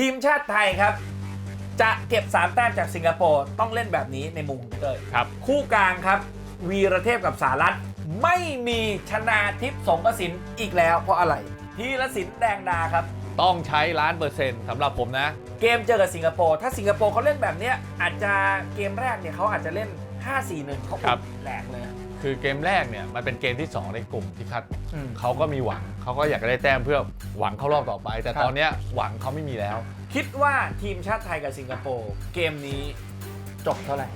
ทีมชาติไทยครับ จะเก็บ 3 แต้มจากสิงคโปร์ต้องเล่นแบบนี้ในมุมของพี่เตยครับ คู่กลางครับ วีรเทพกับสารัตไม่มีชนาทิพย์สงกสินอีกแล้วเพราะอะไรทีละสินแดงดาครับ ต้องใช้ล้านเปอร์เซ็นต์สำหรับผมนะ เกมเจอกับสิงคโปร์ถ้าสิงคโปร์เขาเล่นแบบเนี้ยอาจจะเกมแรกเนี่ยเขาอาจจะเล่น 5-4-1เขาครับ แหลกเลย คือเกมแรกเนี่ยมันเป็นเกมที่ 2 ในกลุ่มที่คัดอืม เขาก็มีหวังเขาก็อยากจะได้แต้มเพื่อหวังเข้ารอบต่อไป แต่ครับ ตอนเนี้ยหวังเขาไม่มีแล้ว คิดว่าทีมชาติไทยกับสิงคโปร์เกมนี้จบเท่าไหร่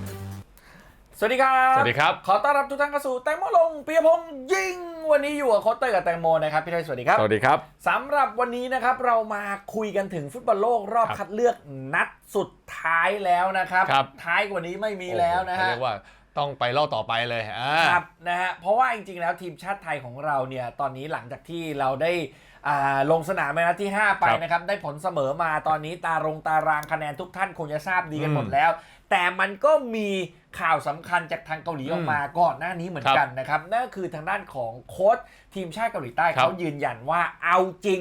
สวัสดีครับ สวัสดีครับ ขอต้อนรับทุกท่านเข้าสู่แตงโมลงปียพงษ์ยิง วันนี้อยู่กับโค้ชเตอร์กับแตงโมนะครับพี่ไทยสวัสดีครับ สวัสดีครับ สำหรับวันนี้นะครับเรามาคุยกันถึงฟุตบอลโลกรอบครับคัดเลือกนัดสุดท้ายแล้วนะครับ ครับ ท้ายกว่านี้ไม่มีแล้วนะโอ้โหฮะเขาเรียกว่า ต้องไปรอบต่อไปเลยอ่าครับนะฮะเพราะว่าจริงๆแล้วทีมชาติไทยของเราเนี่ยตอนนี้หลังจากที่เราได้อ่าลงสนามในนัดที่ 5 ไปครับนะครับได้ผลเสมอมาตอนนี้ตารงตารางคะแนนทุกท่านคงจะทราบดีกันอืมหมดแล้ว แต่มันก็มีข่าวสำคัญจากทางเกาหลีออกมาก่อนหน้านี้เหมือนกันนะครับ นั่นก็คือทางด้านของโค้ชทีมชาติเกาหลีใต้ครับเขายืนยันว่าเอาจริง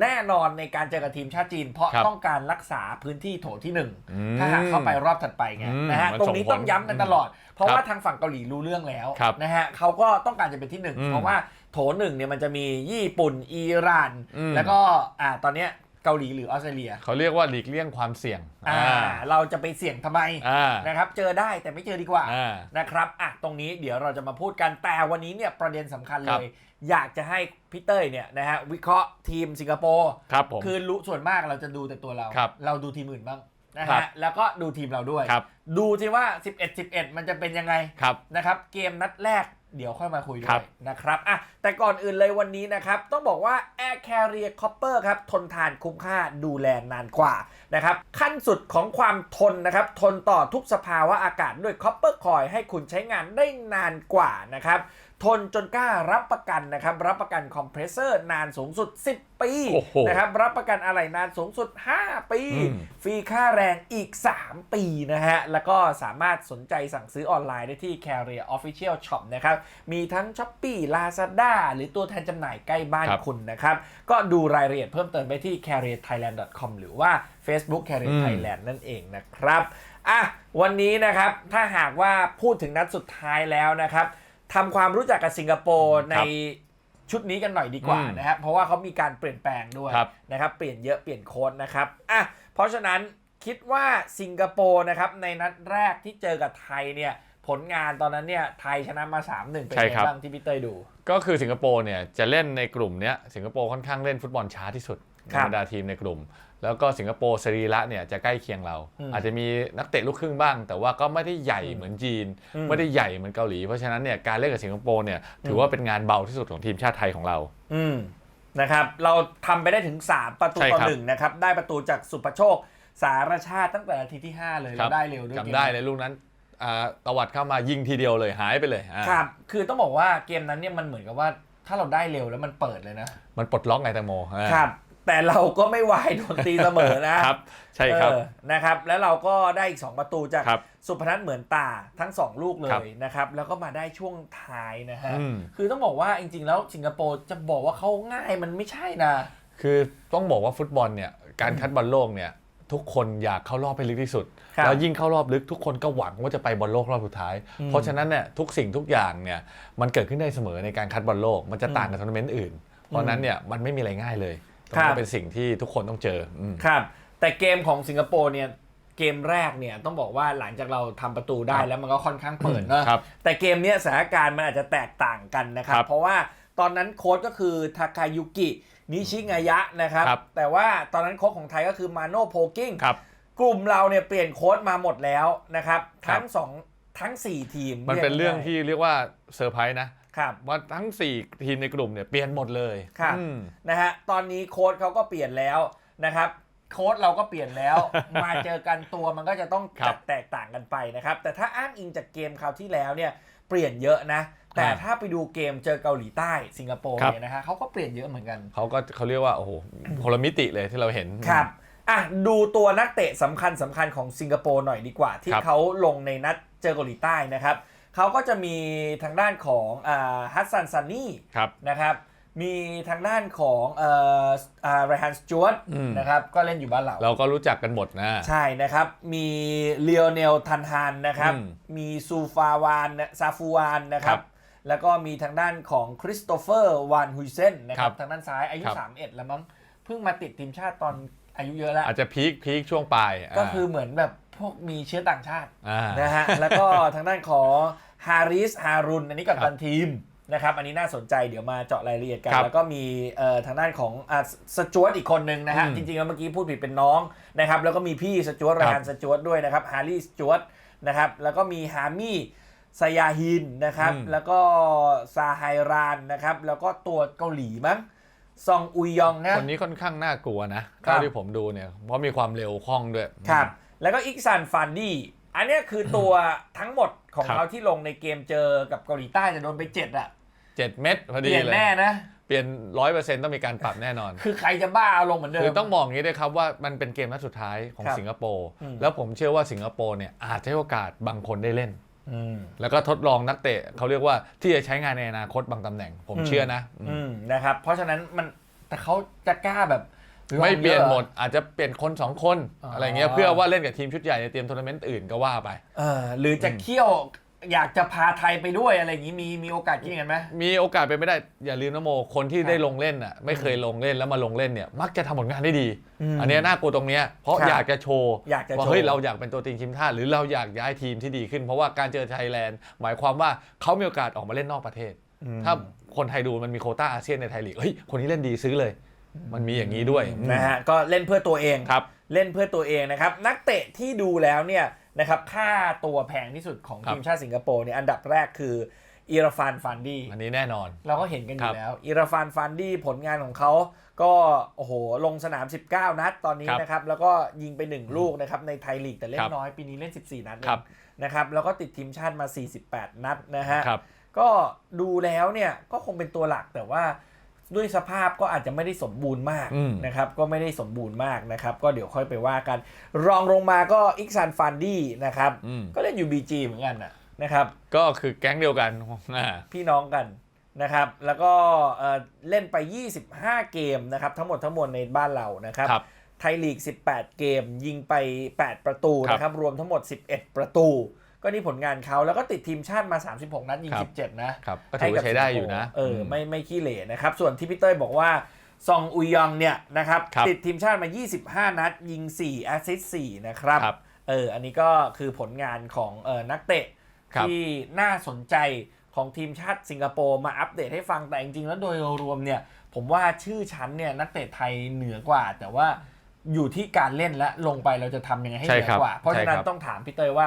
แน่นอนในการเจอกับทีมชาติจีน เพราะครับต้องการรักษาพื้นที่โถที่หนึ่งอืมถ้าหากเข้าไปรอบถัดไปไงอืมนะฮะมันตรงนี้ส่งผลต้องย้ำกันตลอดเพ ราะครับว่าทางฝั่งเกาหลีรู้เรื่องแล้วครับนะฮะเขาก็ต้องการจะเป็นที่หนึ่งอืมเพราะว่าโถหนึ่งเนี่ยมันจะมีญี่ปุ่นอิหร่านอืมแล้วก็อ่าตอนเนี้ยเกาหลีหรือออสเตรเลีย เขาเรียกว่าหลีกเลี่ยงความเสี่ยงอ่าเราจะไปเสี่ยงทำไมอ่านะครับเจอได้แต่ไม่เจอดีกว่าอ่านะครับอะตรงนี้เดี๋ยวเราจะมาพูดกันแต่วันนี้เนี่ยประเด็นสำคัญคเลรับยอยากจะให้พี่เต้ยเนี่ยนะฮะวิเคราะห์ทีมสิงคโปร์ครับผมคือรู้ส่วนมากเราจะดูแต่ตัวเราครับเราดูทีมอื่นบ้าง นะครัฮะบแล้วก็ดูทีมเราด้วย ครับ ดูที่ว่า 11 11 มันจะเป็นยังไง ครับ นะครับเกมนัดแรกเดี๋ยวค่อยมาคุยด้ครัวยบ นะครับอะแต่ก่อนอื่นเลยวันนี้นะครับ ต้องบอกว่า Air Carrier Copper ครับ ทนทานคุ้มค่าดูแลนานกว่านะครับ ขั้นสุดของความทนนะครับ ทนต่อทุกสภาวะอากาศด้วย Copper Coil ให้คุณใช้งานได้นานกว่านะครับ ทนจนกล้ารับประกันนะครับ รับประกันคอมเพรสเซอร์นานสูงสุด 10 ปีโอ้โหนะครับ รับประกันอะไหล่นานสูงสุด 5 ปีอืมฟรีค่าแรงอีก 3 ปีนะฮะ แล้วก็สามารถสนใจสั่งซื้อออนไลน์ได้ที่ Carrier Official Shop นะครับ มีทั้ง Shopee Lazada หรือตัวแทนจำหน่ายใกล้บ้านครับคุณนะครับ ก็ดูรายละเอียดเพิ่มเติมไปที่ carrierthailand.com หรือว่า Facebook Carrier อืม Thailand นั่นเองนะครับอะวันนี้นะครับถ้าหากว่าพูดถึงนัดสุดท้ายแล้วนะครับ ทำความรู้จักกับสิงคโปร์ในชุดนี้กันหน่อยดีกว่าอืมนะครับเพราะว่าเขามีการเปลี่ยนแปลงด้วยครับ นะครับ เปลี่ยนเยอะเปลี่ยนโค้ดนะครับอะเพราะฉะนั้นคิดว่าสิงคโปร์นะครับในนัดแรกที่เจอกับไทยเนี่ยผลงานตอนนั้นเนี่ยไทยชนะมา 3-1 เป็นใช่ไงครับ บ้างที่พี่เต้ยดู ก็คือสิงคโปร์เนี่ยจะเล่นในกลุ่มเนี้ยสิงคโปร์ค่อนข้างเล่นฟุตบอลช้าที่สุดในครับ บรรดาทีมในกลุ่ม แล้วก็สิงคโปร์สรีระเนี่ยจะใกล้เคียงเราอืมอาจจะมีนักเตะลูกครึ่งบ้าง แต่ว่าก็ไม่ได้ใหญ่เหมือนจีนอืมไม่ได้ใหญ่เหมือนเกาหลี เพราะฉะนั้นเนี่ยการเล่นกับสิงคโปร์เนี่ยถือว่าเป็นงานเบาที่สุดของทีมชาติไทยของเราอืมนะครับเราทำไปได้ถึง 3 ประตูใช่ต่อครับหนึ่งนะครับได้ประตูจากสุภโชค สารชาติตั้งแต่นาทีที่ 5 เลยครัเราบได้เร็วด้วยจำได้เลยลูกนั้นอ่าตวัดเข้ามายิงทีเดียวเลยหายไปเลยอ่าครับคือต้องบอกว่าเกมนั้นเนี่ยมันเหมือนกับว่าถ้าเราได้เร็วแล้วมันเปิดเลยนะ มันปลดล็อกไงแตงโมอ่าครับ แต่เราก็ไม่วายโดนตีเสมอนะครับ ใช่ครับเออนะครับ แล้วเราก็ได้อีก 2 ประตูจากครับ สุพนัทเหมือนตาทั้ง 2 ลูกเลครับยนะครับ แล้วก็มาได้ช่วงท้ายนะฮะ อืม คือต้องบอกว่าจริง ๆ แล้วสิงคโปร์จะบอกว่าเขาง่ายมันไม่ใช่นะ คือต้องบอกว่าฟุตบอลเนี่ยการคัดบอลโลกเนี่ยทุกคนอยากเข้ารอบให้ลึกที่สุด ครับแล้วยิ่งเข้ารอบลึกทุกคนก็หวังว่าจะไปบอลโลกรอบสุดท้าย อืมเพราะฉะนั้นเนี่ยทุกสิ่งทุกอย่างเนี่ยมันเกิดขึ้นได้เสมอในการคัดบอลโลก มันจะต่างกับทัวร์นาเมนต์อื่น เพราะฉะนั้นเนี่ยมันไม่มีอะไรง่ายเลย ตรงครันี้บเป็นสิ่งที่ทุกคนต้องเจออืมครับ แต่เกมของสิงคโปร์เนี่ยเกมแรกเนี่ยต้องบอกว่าหลังจากเราทำประตูได้ครับแล้วมันก็ค่อนข้างเปิดเนอะครับแต่เกมเนี้ยสถานการณ์มันอาจจะแตกต่างกันนะครับครับเพราะว่าตอนนั้นโค้ชก็คือทาคายุกินิชิงายะนะครับครับแต่ว่าตอนนั้นโค้ชของไทยก็คือมาโนโพกิ้งครับกลุ่มเราเนี่ยเปลี่ยนโค้ชมาหมดแล้วนะครับครับ ทั้งสองทั้ง 4 ทีม มันเป็นเรื่องยกได้ที่เรียกว่าเซอร์ไพรส์นะ ครับว่าทั้ง 4 ทีมในกลุ่มเนี่ยเปลี่ยนหมดเลยครับอืม นะฮะตอนนี้โค้ชเขาก็เปลี่ยนแล้วนะครับ โค้ชเราก็เปลี่ยนแล้ว มาเจอกันตัวมันก็จะต้องครับจัดแตกต่างกันไปนะครับ แต่ถ้าอ้างอิงจากเกมคราวที่แล้วเนี่ยเปลี่ยนเยอะนะ แต่อ่าถ้าไปดูเกมเจอเกาหลีใต้สิงคโปร์ครับ เนี่ยนะฮะเขาก็เปลี่ยนเยอะเหมือนกัน เขาก็เขาเรียกว่าโอ้โหคนละมิติเลยที่เราเห็น ครับ อะ ดูตัวนักเตะสำคัญสำคัญของสิงคโปร์หน่อยดีกว่า ที่ครับเขาลงในนัดเจอเกาหลีใต้นะครับ เขาก็จะมีทางด้านของอ่าฮัสซันซันนี่ครับนะครับมีทางด้านของเอ่ออ่าไรฮันสจวตอืมนะครับก็เล่นอยู่บ้านเรา เราก็รู้จักกันหมดนะ ใช่นะครับ มีเลโอเนลทันฮานนะครับอืมมีซูฟาวานนะซาฟูวานนะครัครับบแล้วก็มีทางด้านของคริสโตเฟอร์วานฮุยเซนนะคครัรับบทางด้านซ้ายอายุครับ31 แล้วมั้งเพิ่งมาติดทีมชาติตอนอายุเยอะแล้ว อาจจะพีคพีคช่วงปลาย ก็คือเหมือนแบบพ วกมีเชื้อต่างชาติอ่า นะฮะ แล้วก็ทางด้านของฮาริสฮารุนอันนี้กับครับตันทีมนะครับ อันนี้น่าสนใจเดี๋ยวมาเจาะรายละเอียดกัน ครับแล้วก็มีเอ่อทางด้านของอ่าสจวตอีกคนนึงนะฮะ อืมจริงๆแล้วเมื่อกี้พูดผิดเป็นน้องนะครับ แล้วก็มีพี่สจวตครัราบยานสจวตด้วยนะครับฮารีสจวตนะครับ แล้วก็มีฮามี่ซายาฮินนะครับ อืม แล้วก็ซาไฮรานนะครับ แล้วก็ตัวเกาหลีมั้งซองอุยยองนะ คนนี้ค่อนข้างน่ากลัวนะครับ เท่าที่ผมดูเนี่ยเพราะมีความเร็วคล่องด้วยครับ แล้วก็อิกซันฟันดี้อันเนี้ยคือตัวทั้งหมดของครับ เขาที่ลงในเกมเจอกับเกาหลีใต้จะโดนไปเจ็ดอะเจ็ดเม็ดพอเปดีลี่ยนเลย แน่นะ เปลี่ยนร้อยเปอร์เซ็นต์ต้องมีการปรับแน่นอน คือใครจะบ้าเอาลงเหมือนเดิม คือต้องมองอย่างนี้ด้วยครับว่ามันเป็นเกมนัดสุดท้ายของครับสิงคโปร์อืม แล้วผมเชื่อว่าสิงคโปร์เนี่ยอาจจะให้โอกาสบางคนได้เล่น อืม แล้วก็ทดลองนักเตะเขาเรียกว่าที่จะใช้งานในอนาคตบางตำแหน่ง ผมอืม เชื่อนะอืม อืมนะครับ เพราะฉะนั้นมันแต่เขาจะกล้าแบบลอง ไม่เปลี่ยนอะหมดอาจจะเปลี่ยนคนสองคนอ๋อออะไรเงี้ยเพื่อว่าเล่นกับทีมชุดใหญ่ในเตรียมทัวร์นาเมนต์อื่นก็ว่าไปเออหรือจะเคี่ยวอยากจะพาไทยไปด้วยอะไรอย่างนี้มีมีโอกาสคิดอย่างนั้นไหมมีโอกาสเป็นไม่ได้อย่าลืมนะโม คนที่ครับได้ลงเล่นอะไม่เคยลงเล่นแล้วมาลงเล่นเนี่ย มักจะทำผลงานได้ดีอืมอันเนี้ยน่ากลัวตรงเนี้ยเพราะครับอยากจะโชว์อยากจะว่าโชว์เฮ้ยเราอยากเป็นตัวจริงทีมชาติหรือเราอยากย้ายทีมที่ดีขึ้น เพราะว่าการเจอไทยแลนด์หมายความว่าเขามีโอกาสออกมาเล่นนอกประเทศอืมถ้าคนไทยดูมันมีโควต้าอาเซียนในไทยลีกเฮ้ยคนนี้เล่นดีซื้อเลย มันมีอย่างนี้ด้วยนะฮะก็เล่นเพื่อตัวเองครับเล่นเพื่อตัวเองนะครับ นักเตะที่ดูแล้วเนี่ยนะครับค่าตัวแพงที่สุดของครับทีมชาติสิงคโปร์เนี่ยอันดับแรกคืออิราฟานฟันดี้อันนี้แน่นอน เราก็เห็นกันอครัยู่บแล้วอิราฟานฟันดี้ผลงานของเขาก็โอ้โหลงสนาม 19 นัดตอนนี้ครับนะครับ แล้วก็ยิงไป 1 ลูกนะครับในไทยลีกแต่เล่ครันบน้อยปีนี้เล่น 14 นัดเอครังบนะครับแล้วก็ติดทีมชาติมา 48 นัดนะฮะครับก็ดูแล้วเนี่ยก็คงเป็นตัวหลักแต่ว่า ด้วยสภาพก็อาจจะไม่ได้สมบูรณ์มากอืมนะครับก็ไม่ได้สมบูรณ์มากนะครับก็เดี๋ยวค่อยไปว่ากัน รองลงมาก็อิกซันฟันดี้นะครับอืมก็เล่นอยู่ BG เหมือนกันนะนะครับ ก็คือแก๊งเดียวกันอ่าพี่น้องกันนะครับ แล้วก็เอ่อเล่นไป 25 เกมนะครับทั้งหมดทั้งมวลในบ้านเรานะครับครับไทยลีก 18 เกมยิงไป 8 ประตูครับนะครับรวมทั้งหมด 11 ประตู ก็นี่ผลงานเขาแล้วก็ติดทีมชาติมา 36 นัดยิงครับ17 นะครับก็ถือว่าใช้ได้อยู่นะเออไม่ไม่ขี้เหร่นะครับ ส่วนที่พี่เต้ยบอกว่าซองอุยยองเนี่ยนะครับครับติดทีมชาติมา 25 นัด ยิง 4 แอสซิสต์4นะครับครับเอออันนี้ก็คือผลงานของเออนักเตะครับที่น่าสนใจของทีมชาติสิงคโปร์มาอัปเดตให้ฟังแต่จริงๆแล้วโดยรวมเนี่ยผมว่าชื่อชั้นเนี่ยนักเตะไทยเหนือกว่า แต่ว่าอยู่ที่การเล่นและลงไปเราจะทำยังไงให้เหใช่นือครับกว่า เพราะฉะนั้นใช่ครับต้องถามพี่เตยว่า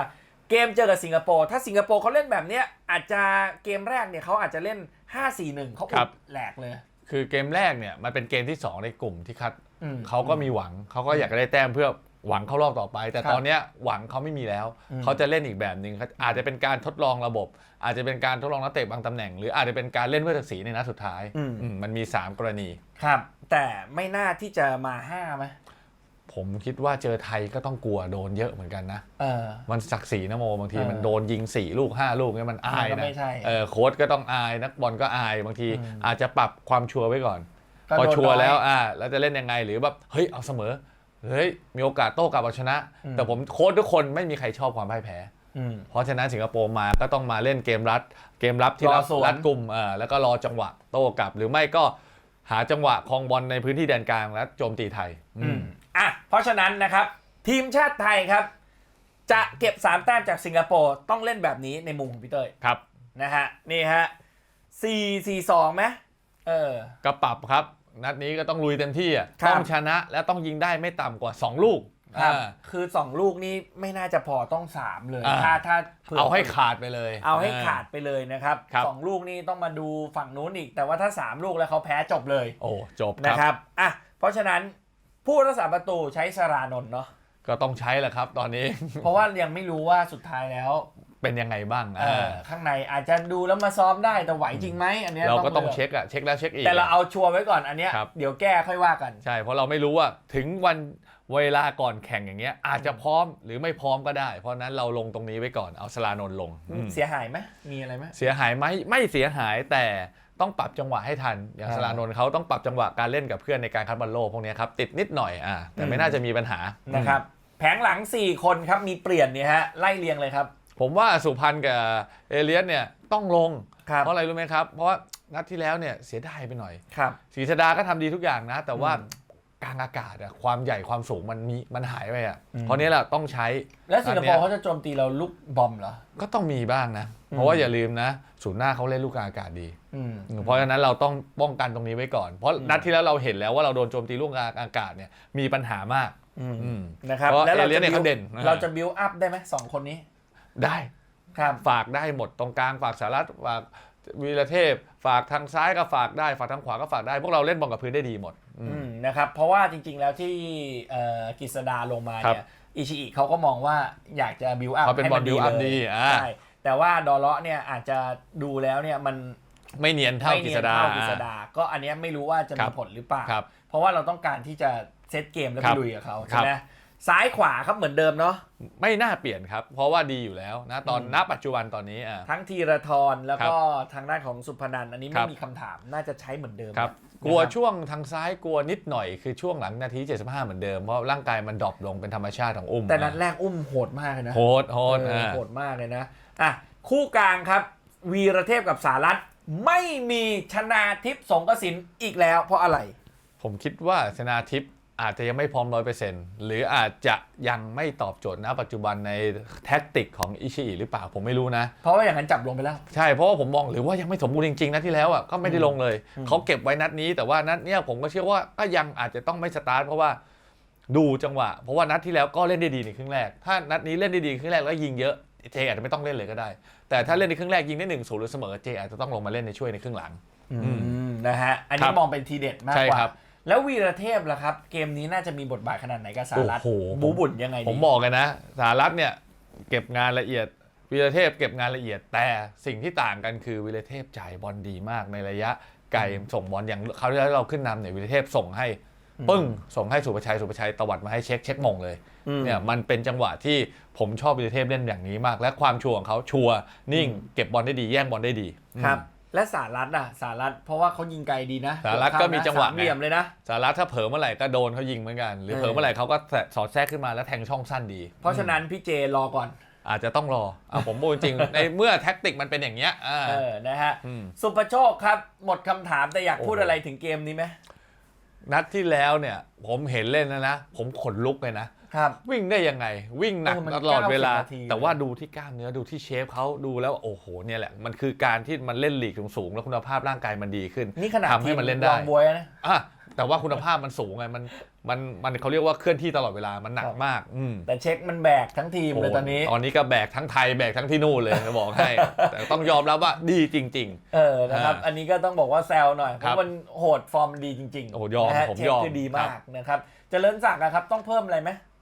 เกมเจอกับสิงคโปร์ถ้าสิงคโปร์เขาเล่นแบบเนี้ยอาจจะเกมแรกเนี่ยเขาอาจจะเล่น 5-4-1เขาอุดแหลกเลย คือเกมแรกเนี่ยมันเป็นเกมที่ 2 ในกลุ่มที่คัดอืม เขาก็มีหวังเขาก็อยากจะได้แต้มเพื่อหวังเข้ารอบต่อไป แต่ครับตอนเนี้ยหวังเขาไม่มีแล้ว อืม เขาจะเล่นอีกแบบหนึ่งเขาอาจจะเป็นการทดลองระบบ อาจจะเป็นการทดลองนักเตะบางตำแหน่ง หรืออาจจะเป็นการเล่นเพื่อศักดิ์ศรีในนัดสุดท้ายอืมอืมมันมี 3 กรณี ครับ แต่ไม่น่าที่จะมาห้าไหม ผมคิดว่าเจอไทยก็ต้องกลัวโดนเยอะเหมือนกันนะเออ มันศักดิ์ศรีนะโมบางทีเออมันโดนยิง 4 ลูก 5 ลูกเนี่ยมันอายมันก็นะไม่ใช่เออโค้ชก็ต้องอายนักบอลก็อายบางทีอืม อาจจะปรับความชัวร์ไว้ก่อนก็พอโดนชัวร์น้อยแล้วอ่าแล้วจะเล่นยังไงหรือแบบเฮ้ยเอาเสมอเฮ้ยมีโอกาสโต้กลับเอาชนะ อืม แต่ผมโค้ชทุกคนไม่มีใครชอบความพ่ายแพ้ อืม เพราะฉะนั้นสิงคโปร์มาก็ต้องมาเล่นเกมรัด เกมรับที่รอรัดสวน รัดกลุ่มเออแล้วก็รอจังหวะโต้กลับ หรือไม่ก็หาจังหวะครองบอลในพื้นที่แดนกลางและโจมตีไทยอืม อะเพราะฉะนั้นนะครับ ทีมชาติไทยครับ จะเก็บ 3 แต้มจากสิงคโปร์ต้องเล่นแบบนี้ในมุมของพี่เต้ยครับนะฮะนี่ฮะ4 4 2ไหมเออก็ปรับครับ นัดนี้ก็ต้องลุยเต็มที่อะครับ ต้องชนะและต้องยิงได้ไม่ต่ำกว่า 2 ลูกครับอ่า คือ 2 ลูกนี้ไม่น่าจะพอต้อง 3 เลย อ่า ถ้าถ้าผื่เอาให้ขาดไปเลย เอาให้ขาดไปเลยนะครับครับ สองลูกนี้ต้องมาดูฝั่งนู้นอีก แต่ว่าถ้า 3 ลูกแล้วเขาแพ้จบเลยโอ้จบนะคครับรับอะเพราะฉะนั้น ผู้รักษาประตูใช้สรานนท์เนาะก็ต้องใช้แหละครับตอนนี้ เพราะว่ายังไม่รู้ว่าสุดท้ายแล้วเป็นยังไงบ้างเออข้างในอาจจะดูแล้วมาซ้อมได้แต่ไหวจริงไหมอันเนี้ยเราก็ต้องลืเช็คอะเช็คแล้วเช็คอีกแต่เราเอาชัวร์ไว้ก่อนอันเนี้ยครับเดี๋ยวแก้ค่อยว่ากันใช่เพราะเราไม่รู้ว่าถึงวันเวลาก่อนแข่งอย่างเงี้ย อาจจะพร้อมหรือไม่พร้อมก็ได้ เพราะฉะนั้นเราลงตรงนี้ไว้ก่อนเอาสลานนท์ลงอืมเสียหายไหมมีอะไรไหมเสียหายไหมไม่เสียหายแต่ ต้องปรับจังหวะให้ทัน อย่างอ่าสลานนท์เขาต้องปรับจังหวะการเล่นกับเพื่อนในการคัดบอลโลกพวกเนี้ยครับติดนิดหน่อยอ่าแต่อืไม่มน่าจะมีปัญหานะครับแผงหลัง 4 คนครับมีเปลี่ยนเนี่ยฮะไล่เรียงเลยครับ ผมว่าสุพรรณกับเอเลียสเนี่ยต้องลงครับเพราะอะไรรู้ไหมครับ เพราะว่านัดที่แล้วเนี่ยเสียดายไปหน่อยครับศรีสดาก็ทำดีทุกอย่างนะ แต่ว่าอืม กลางอากาศอะความใหญ่ความสูงมันมีมันหายไปอะอืมเพราะนี้แหละต้องใช้แล้วสิงคโปอันเนี้ร์ยเขาจะโจมตีเราลูกบอมเหรอ ก็ต้องมีบ้างนะอืมเพราะว่าอย่าลืมนะศูนย์หน้าเขาเล่นลูกกลางอากาศดีอืมเพราะฉะนั้นเราต้องป้องกันตรงนี้ไว้ก่อน เพราะอืมนัดที่แล้วเราเห็นแล้วว่าเราโดนโจมตีลูกกลางอากาศเนี่ยมีปัญหามากอืมอืมนะครับเพราะแล้วเราเอเลียจะสเนี่ยบิวเขาเด่นนะเราจะบิวอัพได้ไหมสองคนนี้ ได้ครับฝากได้หมดตรงกลางฝากสารัตฝาก วีรเทพฝากทางซ้ายก็ฝากได้ ฝากทางขวาก็ฝากได้ พวกเราเล่นบอลกับพื้นได้ดีหมดอืมอืมนะครับเพราะว่าจริงๆแล้วที่เอ่อกฤษดาลงมาครับ เนี่ยอิชิอิเขาก็มองว่าอยากจะบิวอัพเขาเป็นบอล build up ดีอ่าใช่แต่ว่าดอเลาะเนี่ยอาจจะดูแล้วเนี่ยมันไม่เนียนเท่าไม่กฤเนียษนดา เท่ากฤษดา ก็อันเนี้ยไม่รู้ว่าจะครัมีบผลหรือเปล่า ครับเพราะว่าเราต้องการที่จะเซตเกมแล้วครัไปบลุยกับเขาครัใช่บไหม ซ้ายขวาครับเหมือนเดิมเนาะไม่น่าเปลี่ยนครับ เพราะว่าดีอยู่แล้วนะตอนอืมณปัจจุบันตอนนี้อะ ทั้งธีรทรแล้วก็ทางด้านของสุพนันอันนี้ครัไม่บ มีคำถามน่าจะใช้เหมือนเดิมครับนะครับกลัวช่วงทางซ้ายกลัวนิดหน่อยคือช่วงหลังนาที 75 เหมือนเดิม เพราะร่างกายมันดรอปลงเป็นธรรมชาติของอุ้มแต่นัดแรกอุ้มโหดมากเลยนะ โหดโหดเอออะ โหดมากเลยนะ อะ คู่กลางครับ วีรเทพกับสารัตไม่มีชนาทิพย์สงกสินอีกแล้วเพราะอะไร ผมคิดว่าชนาทิพย์ อาจจะยังไม่พร้อมร้อยเปอร์เซ็นต์หรืออาจจะยังไม่ตอบโจทย์ณปัจจุบันในแท็กติกของอิชิอิหรือเปล่าผมไม่รู้นะ เพราะว่าอย่างนั้นจับลงไปแล้ว ใช่เพราะว่าผมมองหรือว่ายังไม่สมบูรณ์จริงๆนัดที่แล้วอะก็ไม่ได้ลงเลยอืมเขาเก็บไว้นัดนี้แต่ว่านัดเนี้ยผมก็เชื่อว่าก็ยังอาจจะต้องไม่สตาร์ทเพราะว่าดูจังหวะ เพราะว่านัดที่แล้วก็เล่นได้ดีในครึ่งแรก ถ้านัดนี้เล่นได้ดีในครึ่งแรกแล้วยิงเยอะเจอาจจะไม่ต้องเล่นเลยก็ได้ แต่ถ้าเล่นในครึ่งแรกยิงได้หนึ่งศูนย์หรือเสมอเจอาจจะต้องลงมาเล่นในช่วยในครึ่งหลังอืมนะฮะอันคนี้รับมองเป็นทีเด็ดมากใช่กว่าครับ แล้ววีรเทพล่ะครับ เกมนี้น่าจะมีบทบาทขนาดไหนกับสารัตโอ้โห บูบุญยังไงดีผมบอกเลยนะสหรัฐเนี่ยเก็บงานละเอียดวีรเทพเก็บงานละเอียด แต่สิ่งที่ต่างกันคือวีรเทพจ่ายบอลดีมากในระยะไกลส่งบอลอย่างเขาวที่แล้วเราขึ้นนำเนี่ยวีรเทพส่งให้ปึ้งส่งให้สุภชัยสุภชัยตวัดมาให้เช็คเช็คมงเลยอืม เนี่ยมันเป็นจังหวะที่ผมชอบวีรเทพเล่นอย่างนี้มาก และความชัวร์ของเขาชัวร์นิ่ง เก็บบอลได้ดีแย่งบอลได้ดีครับ อืม และสารัตอะสารัตเพราะว่าเขายิงไกลดีนะสหรัฐก็มีจังหวะสามเหลี่ยมเลยนะ สหรัฐถ้าเผลอเมื่อไหร่ก็โดนเขายิงเหมือนกัน หรือเออ เผลอเมื่อไหร่เขาก็สอดแทรกขึ้นมาแล้วแทงช่องสั้นดี เพราะฉะนั้นพี่เจรอก่อนอาจจะต้องรออะผมพูดจริงๆในเมื่อแท็กติกมันเป็นอย่างเงี้ยอ่า เออนะฮะอืมสุภโชคครับหมดคำถามแต่อยากโอ้โห พูดอะไรถึงเกมนี้ไหมนัดที่แล้วเนี่ย ผมเห็นเล่นนะนะ ผมขนลุกเลยนะ ครับ วิ่งได้ยังไง วิ่งหนักเออมันตลอดเวลา 90นาที แต่ว่าดูที่กล้ามเนื้อดูที่เชฟเขาดูแล้วโอ้โหเนี่ยแหละ มันคือการที่มันเล่นลีกสูงๆแล้วคุณภาพร่างกายมันดีขึ้นนี่ขนาดทำให้มันเล่นได้ลองบวยนะ อะแต่ว่าคุณภาพมันสูงไงมันมันมันเขาเรียกว่าเคลื่อนที่ตลอดเวลามันหนัคกรับ มากอืมแต่เช็คมันแบกทั้งทีมเลยตอนนี้ตอนนี้ก็แบกทั้งไทยแบกทั้งที่นู่นเลยจะบอกให้ แต่ต้องยอมรับว่าดีจริง เออนะครับ อ่าอันนี้ก็ต้องบอกว่าแซวหน่อย เพครับราะมันโหดฟอร์มดีจริงๆโอ้โหยอมนะฮะผมเช็คยอมคือดีมากครับนะครับ เจริญศักดิ์อะครับ ต้องเพิ่มอะไรไหมๆ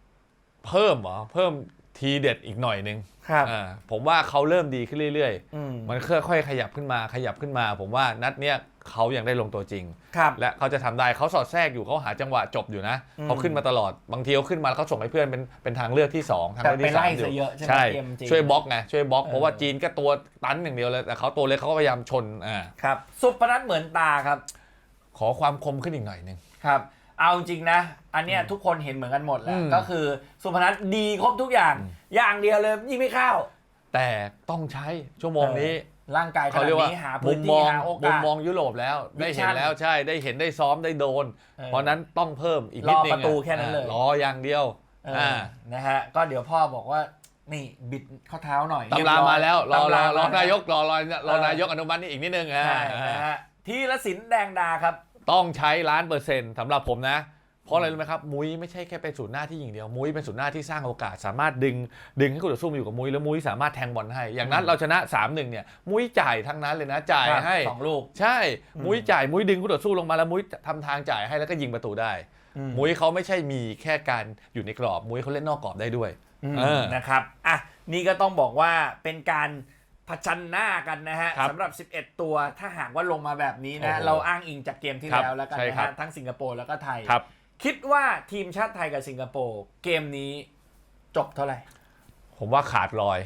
เพิ่มเหรอเพิ่มทีเด็ดอีกหน่อยนึงครับอ่าผมว่าเขาเริ่มดีขึ้นเรื่อยอืมๆมันค่อยๆขยับขึ้นมาขยับขึ้นมา ผมว่านัดเนี้ยเขายังได้ลงตัวจริง ครับ และเขาจะทำได้เขาสอดแทรกอยู่เขาหาจังหวะจบอยู่นะอืมเขาขึ้นมาตลอดบางทีเขาขึ้นมาแล้วเขาส่งให้เพื่อนเป็นเป็นทางเลือกที่สองทางแต่เลือกไปที่สาไล่มอยู่ซะเยอะใช่ไหมใช่เกมจริงช่วยบล็อกไงช่วยบล็อกเออ เพราะว่าจีนก็ตัวตันอย่างเดียวเลยแต่เขาตัวเล็กเขาก็พยายามชนอ่าครับ สุพนัทเหมือนตาครับขอความคมขึ้นอีกหน่อยหนึง ครับ เอาจริงนะ อันเนี้ยทุกคนเห็นเหมือนกันหมดแหละ อืม ก็คือสุพนัทดีครบทุกอย่าง อย่างเดียวเลยยิงไม่เข้าแต่ต้องใช้ชั่วโมงนี้ ร่างกายขเขานาดเรียกว่านี้หามุพื้นมมที่องหาโอมุกามส มองยุโรปแล้ว ได้เห็น Vision แล้วใช่ได้เห็นได้ซ้อมได้โดน เออเพราะนั้นต้องเพิ่มอีกนิดนึงรอประตูแค่นั้นเลยอ่ารออย่างเดียวเอออนะฮะ ก็เดี๋ยวพ่อบอกว่า นี่บิดข้อเท้าหน่อยตำรามาแล้วรอรอรอตำมนายกรอรอรอเออนายกอนุมัตินี่อีกนิดนึงอ่าใช่นะฮะทีละสินแดงดาครับ ต้องใช้ล้านเปอร์เซ็นต์สำหรับผมนะ เพราะอะไรรู้ไหมครับ มุ้ยไม่ใช่แค่เป็นศูนย์หน้าที่ยิงเดียว มุ้ยเป็นศูนย์หน้าที่สร้างโอกาส สามารถดึง ดึงให้คู่ต่อสู้มาอยู่กับมุ้ยแล้วมุ้ยสามารถแทงบอลให้ อย่างนั้นเราชนะ3-1เนี่ย มุ้ยจ่ายทั้งนั้นเลยนะ จ่ายให้ สองลูก ใช่อืมมุ้ยจ่าย มุ้ยดึงคู่ต่อสู้ลงมาแล้วมุ้ยทำทางจ่ายให้แล้วก็ยิงประตูได้อืมมุ้ยเขาไม่ใช่มีแค่การอยู่ในกรอบ มุ้ยเขาเล่นนอกกรอบได้ด้วยอืมเออนะครับ อะ นี่ก็ต้องบอกว่าเป็นการ ผชันหน้ากันนะฮะครับสำหรับ 11 ตัวถ้าหากว่าลงมาแบบนี้นะโอ้โหเราอ้างอิงจากเกมที่ครับแล้วแล้วกันใช่นะครัฮะบทั้งสิงคโปร์แล้วก็ไทยครับคิดว่าทีมชาติไทยกับสิงคโปร์เกมนี้จบเท่าไหร่ ผมว่าขาดลอย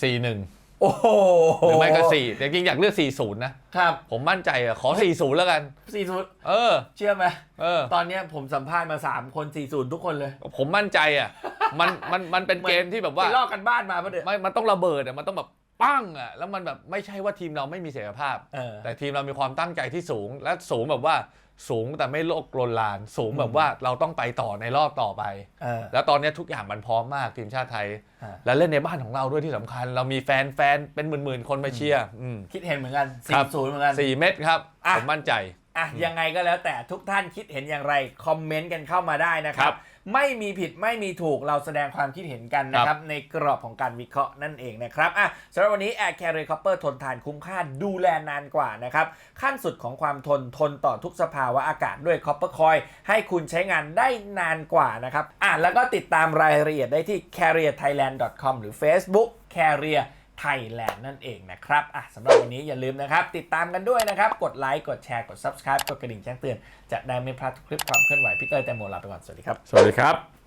4-1 โอ้โหหรือไม่ก็4แต่จริงๆอยากเลือก 40 นะ ครับ ผมมั่นใจอะขอ 40 แล้วกันสี่ศูนย์เออ เชื่อไหมเออ ตอนเนี้ยผมสัมภาษณ์มา 3 คนสี่ศูนย์ทุกคนเลย ผมมั่นใจอะมันมันมันเป็นเกมที่แบบว่าไปลอกกันบ้านมาปะเดี๋ยไม่มันต้องระเบิดอะมันต้องแบบ ปั้งอะแล้วมันแบบไม่ใช่ว่าทีมเราไม่มีศักยภาพ เออ แต่ทีมเรามีความตั้งใจที่สูง และสูงแบบว่าสูงแต่ไม่โลกลนลาน สูงแบบว่าเราต้องไปต่อในรอบต่อไป เออ แล้วตอนนี้ทุกอย่างมันพร้อมมากทีมชาติไทย อ่า และเล่นในบ้านของเราด้วยที่สำคัญ เรามีแฟนแฟนเป็นหมื่นๆคนมาเชียร์อืม คิดเห็นเหมือนกันครัสี่บ ศูนย์เหมือนกัน สี่เม็ดครับ อะ ผมมั่นใจ อะยังไงก็แล้วแต่ทุกท่านคิดเห็นอย่างไรคอมเมนต์กันเข้ามาได้นะครัครับบไม่มีผิดไม่มีถูกเราแสดงความคิดเห็นกันนะคครัรับบในกรอบของการวิเคราะห์นั่นเองนะครับอะสำหรับวันนี้ Air Carrier Copper ทนทานคุ้มค่าดูแลนานกว่านะครับ ขั้นสุดของความทนทนต่อทุกสภาวะอากาศด้วย Copper Coil ให้คุณใช้งานได้นานกว่านะครับอะแล้วก็ติดตามรายละเอียดได้ที่ carrierthailand.com หรือ Facebook Carrier ไทยแลนด์นั่นเองนะครับอะสำหรับวันนี้อย่าลืมนะครับ ติดตามกันด้วยนะครับ กดไลค์ กดแชร์ กด Subscribe กดกระดิ่งแจ้งเตือน จะได้ไม่พลาดทุกคลิปความเคลื่อนไหวพี่เตยแตงโมลาไปก่อน สวัสดีครับ สวัสดีครับ